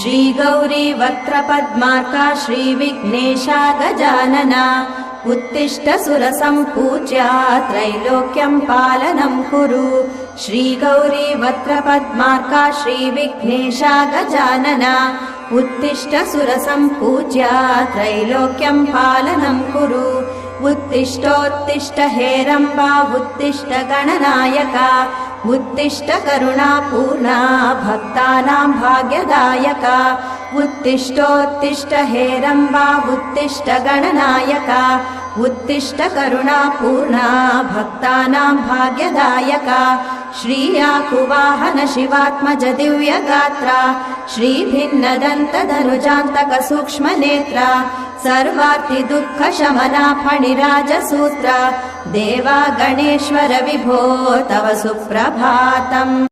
श्रीगौरी वक्त्रपद्मार्का श्रीविघ्नेशा गजानना उत्तिष्ठ सुरसम्पूज्या त्रैलोक्यम् पालनम् कुरु। श्रीगौरी वक्त्रपद्मार्का श्रीविघ्नेशा गजानना उत्तिष्ठ सुरसम्पूज्या त्रैलोक्यम् पालनम् कुरु। उत्तिष्ठोत्तिष्ठ हेरम्बा उत्तिष्ठ गणनायका उत्तिष्ठ करुणापूर्णा भक्तानाम् भाग्यदायका। उत्तिष्ठोत्तिष्ठ हेरम्बा उत्तिष्ठ गणनायका। उत्तिष्ठ करुणापूर्णा भक्तानाम् भाग्यदायका। श्रीयाकुवाहन शिवात्मज दिव्यगात्रा। श्रीभिन्नदन्तधनुजान्तक सूक्ष्मनेत्रा सर्वार्ति दुःख शमना फणिराजसूत्र देवा गणेश्वर विभो तव सुप्रभातम्